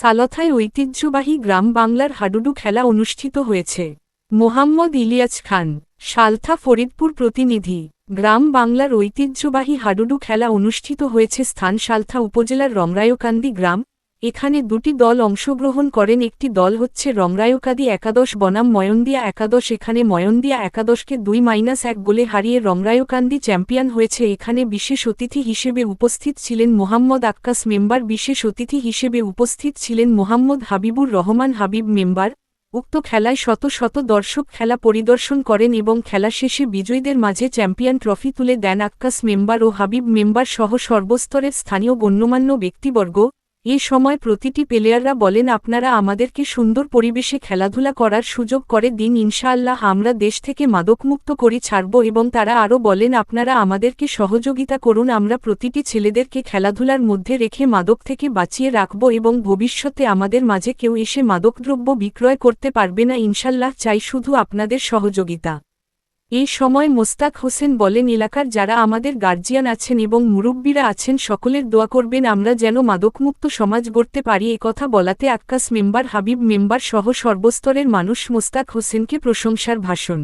সালথায় ঐতিহ্যবাহী গ্রাম বাংলার হাডুডু খেলা অনুষ্ঠিত হয়েছে। মোহাম্মদ ইলিয়াজ খান, সালথা ফরিদপুর প্রতিনিধি, গ্রাম বাংলার ঐতিহ্যবাহী হাডুডু খেলা অনুষ্ঠিত হয়েছে স্থান সালথা উপজেলার রমরায়কান্দি গ্রাম এখানে দুটি দল অংশগ্রহণ করেন, একটি দল হচ্ছে রমরায়কাদি একাদশ বনাম ময়ন্দিয়া একাদশ। এখানে ময়ন্দিয়া একাদশকে দুই মাইনাস এক গোলে হারিয়ে রমরায়কান্দি চ্যাম্পিয়ন হয়েছে। এখানে বিশেষ অতিথি হিসেবে উপস্থিত ছিলেন মোহাম্মদ আক্কাস মেম্বার, বিশেষ অতিথি হিসেবে উপস্থিত ছিলেন মোহাম্মদ হাবিবুর রহমান হাবিব মেম্বার। উক্ত খেলায় শত শত দর্শক খেলা পরিদর্শন করেন এবং খেলা শেষে বিজয়ীদের মাঝে চ্যাম্পিয়ন ট্রফি তুলে দেন আক্কাস মেম্বার ও হাবিব মেম্বার সহ সর্বস্তরের স্থানীয় গণ্যমান্য ব্যক্তিবর্গ। এ সময় প্রতিটি প্লেয়াররা বলেন, আপনারা আমাদেরকে সুন্দর পরিবেশে খেলাধুলা করার সুযোগ করে দিন, ইনশাআল্লাহ আমরা দেশ থেকে মাদকমুক্ত করি ছাড়ব। এবং তারা আরও বলেন, আপনারা আমাদেরকে সহযোগিতা করুন, আমরা প্রতিটি ছেলেদেরকে খেলাধুলার মধ্যে রেখে মাদক থেকে বাঁচিয়ে রাখব এবং ভবিষ্যতে আমাদের মাঝে কেউ এসে মাদকদ্রব্য বিক্রয় করতে পারবে না। ইনশাল্লাহ চাই শুধু আপনাদের সহযোগিতা। এই সময় মোস্তাক হোসেন বলেন, এলাকার যারা আমাদের গার্জিয়ান আছেন এবং মুরব্বীরা আছেন, সকলের দোয়া করবেন, আমরা যেন মাদকমুক্ত সমাজ গড়তে পারি। কথা বলাতে আক্কাস মেম্বার হাবিব মেম্বার সহ সর্বস্তরের মানুষ মোস্তাক হোসেনকে প্রশংসার ভাষণ